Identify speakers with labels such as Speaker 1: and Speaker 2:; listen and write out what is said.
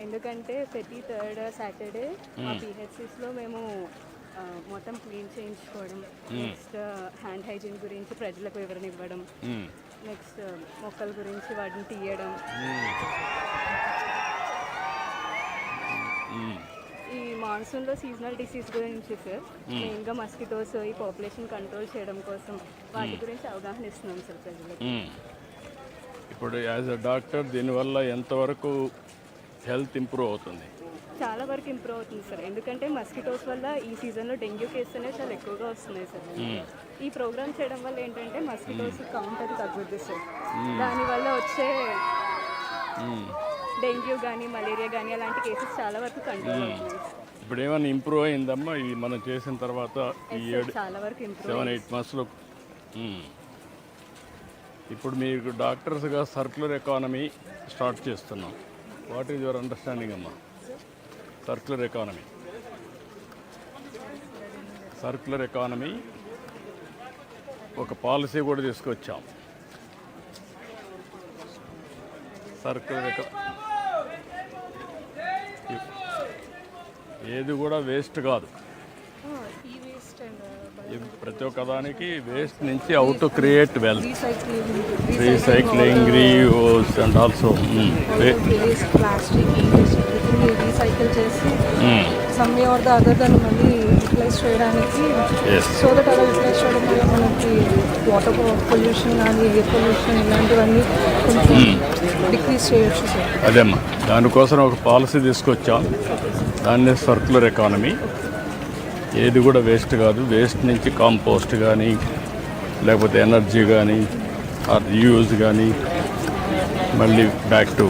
Speaker 1: ఎందుకంటే ప్రతి third Saturday మా పిహెచ్సిస్లో మేము మొత్తం క్లీన్ చేయించుకోవడం నెక్స్ట్ హ్యాండ్ హైజీన్ గురించి ప్రజలకు వివరణ ఇవ్వడం
Speaker 2: మ్మ్.
Speaker 1: నెక్స్ట్ మొక్కల గురించి వాటిని తీయడం. ఈ మాన్సూన్లో సీజనల్ డిసీజ్ గురించి సార్ మెయిన్గా మస్కిటోస్ ఈ పాపులేషన్ కంట్రోల్ చేయడం కోసం వాటి గురించి అవగాహన ఇస్తున్నాం సార్ ప్రజలకు.
Speaker 2: ఇప్పుడు యాజ్ అ డాక్టర్ దీనివల్ల ఎంతవరకు హెల్త్ ఇంప్రూవ్ అవుతుంది?
Speaker 1: చాలా వరకు ఇంప్రూవ్ అవుతుంది సార్. ఎందుకంటే మస్కిటోస్ వల్ల ఈ సీజన్లో డెంగ్యూ కేసులు అనేవి చాలా ఎక్కువగా వస్తున్నాయి సార్. ఈ ప్రోగ్రామ్ చేయడం వల్ల ఏంటంటే మస్కిటోస్ కౌంట్ అది తగ్గుద్ది సార్. దానివల్ల వచ్చే. డెంగ్యూ కానీ మలేరియా కానీ అలాంటి కేసెస్ చాలా వరకు కంట్రోల్ అవుతున్నాయి
Speaker 2: ఇప్పుడు ఏమైనా ఇంప్రూవ్ అయిందమ్మా? ఈ మనం చేసిన తర్వాత ఈ
Speaker 1: సార్
Speaker 2: ఏడు
Speaker 1: చాలా వరకు ఇంప్రూవ్
Speaker 2: సెవెన్ ఎయిట్ మంత్స్లో. ఇప్పుడు మీకు డాక్టర్స్గా సర్క్యులర్ ఎకానమీ స్టార్ట్ చేస్తున్నాం. వాట్ ఈజ్ యువర్ అండర్స్టాండింగ్ అమ్మా? Circular economy. సర్క్యులర్ ఎకానమీ ఒక పాలసీ కూడా తీసుకొచ్చాం. సర్కులర్ ఎకా ఏది కూడా వేస్ట్ కాదు. ప్రతి ఒక్క దానికి వేస్ట్ నుంచి out to create wealth
Speaker 1: recycling
Speaker 2: reuse and also
Speaker 1: recycle చేసి some way or the other దాన్ని మళ్ళీ యూటిలైజ్ చేయడానికి సో దట్ అలా యూటిలైజ్ చేయడం వల్ల మనకి వాటర్ పొల్యూషన్ కానీ ఎయిర్ పొల్యూషన్ ఇలాంటివన్నీ కొంచెం డిక్రీజ్ చేయొచ్చు సార్.
Speaker 2: అదేమ్మా. దానికోసం ఒక పాలసీ తీసుకొచ్చాం. దాన్నే సర్క్యులర్ ఎకానమీ ఏది కూడా వేస్ట్ కాదు. వేస్ట్ నుంచి కాంపోస్ట్ కానీ లేకపోతే ఎనర్జీ కానీ ఆర్ యూజ్ కానీ మళ్ళీ బ్యాక్ టు